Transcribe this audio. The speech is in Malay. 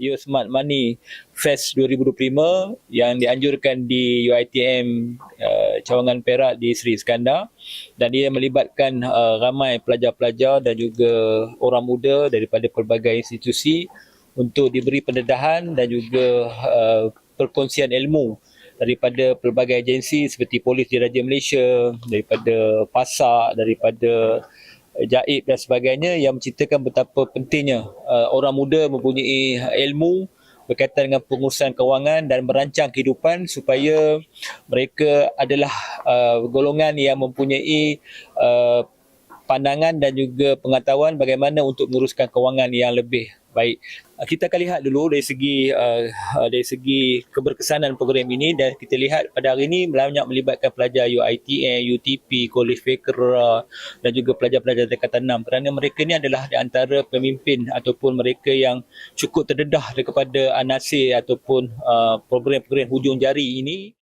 Your Smart Money Fest 2025 yang dianjurkan di UiTM uh, Cawangan Perak di Sri Iskandar. Dan dia melibatkan uh, ramai pelajar-pelajar dan juga orang muda daripada pelbagai institusi untuk diberi pendedahan dan juga uh, perkongsian ilmu daripada pelbagai agensi seperti Polis Diraja Malaysia, daripada PASAK, daripada Jaib dan sebagainya yang menceritakan betapa pentingnya uh, orang muda mempunyai ilmu berkaitan dengan pengurusan kewangan dan merancang kehidupan supaya mereka adalah uh, golongan yang mempunyai uh, pandangan dan juga pengetahuan bagaimana untuk menguruskan kewangan yang lebih baik. Uh, kita akan lihat dulu dari segi uh, dari segi keberkesanan program ini dan kita lihat pada hari ini banyak melibatkan pelajar UiTM, UTP, College Fakera dan juga pelajar-pelajar tingkatan 6 kerana mereka ini adalah di antara pemimpin ataupun mereka yang cukup terdedah kepada anasir ataupun uh, program-program hujung jari ini